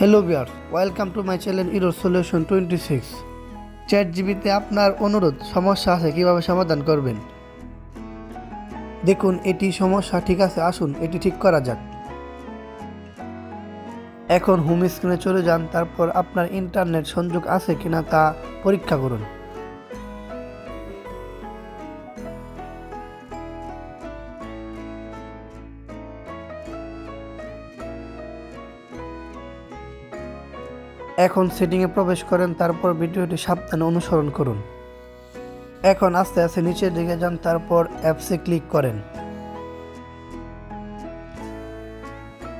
Hello beer welcome to my channel ইরো solution twenty six chat জিবিতে আপনার অনুরোধ, সমস্যা আছে, কীভাবে সমাধান করবেন? দেখুন, এটি সমস্যা, ঠিক আছে, আসুন, এটি ঠিক করা যাক। এখন হোম স্ক্রিনে চলে যান, তারপর আপনার ইন্টারনেট সংযোগ আছে কিনা তা পরীক্ষা করুন। এখন সেটিংয়ে প্রবেশ করেন, তারপর ভিডিওটি সাবধানে অনুসরণ করুন। এখন আস্তে আস্তে নিচের দিকে যান, তারপর অ্যাপসে ক্লিক করেন।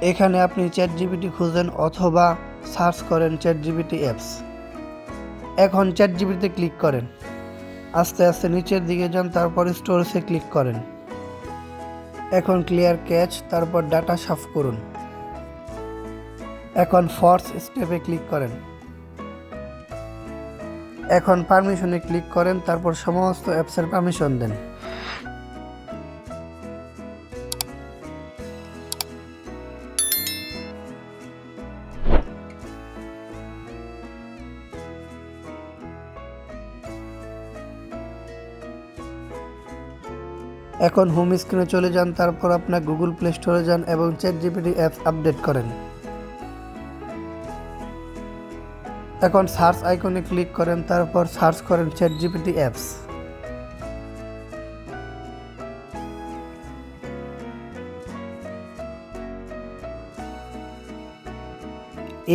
এখানে আপনি চ্যাট জিবিটি খুঁজেন অথবা সার্চ করেন চ্যাট জিবিটি অ্যাপস। এখন চ্যাট জিবিতে ক্লিক করেন। আস্তে আস্তে নিচের দিকে যান, তারপর স্টোরেজে ক্লিক করেন। এখন ক্লিয়ার ক্যাচ, তারপর ডাটা সাফ করুন। এখন ফর্স স্টেপে ক্লিক করেন। এখন পারমিশনে ক্লিক করেন, তারপর সমস্ত অ্যাপসের পারমিশন দেন। এখন হোম স্ক্রিনে চলে যান, তারপর আপনার গুগল প্লে স্টোরে যান এবং চ্যাট জিপিটি অ্যাপস আপডেট করেন। এখন সার্চ আইকনে ক্লিক করেন, তারপর সার্চ করেন চ্যাট জিপিটি অ্যাপস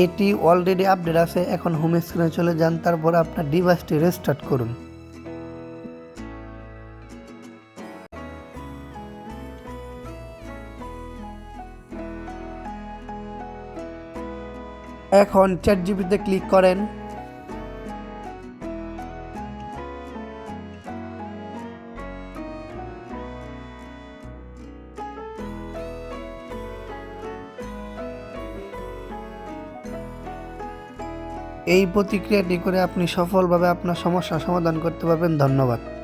এটি অলরেডি আপডেট আছে, এখন হোম স্ক্রিনে চলে যান, তারপর আপনার ডিভাইসটি রেস্টার্ট করুন। এখন চ্যাট জিপিতে ক্লিক করেন। এই প্রতিক্রিয়াটি করে আপনি সফলভাবে আপনার সমস্যা সমাধান করতে পারবেন। ধন্যবাদ।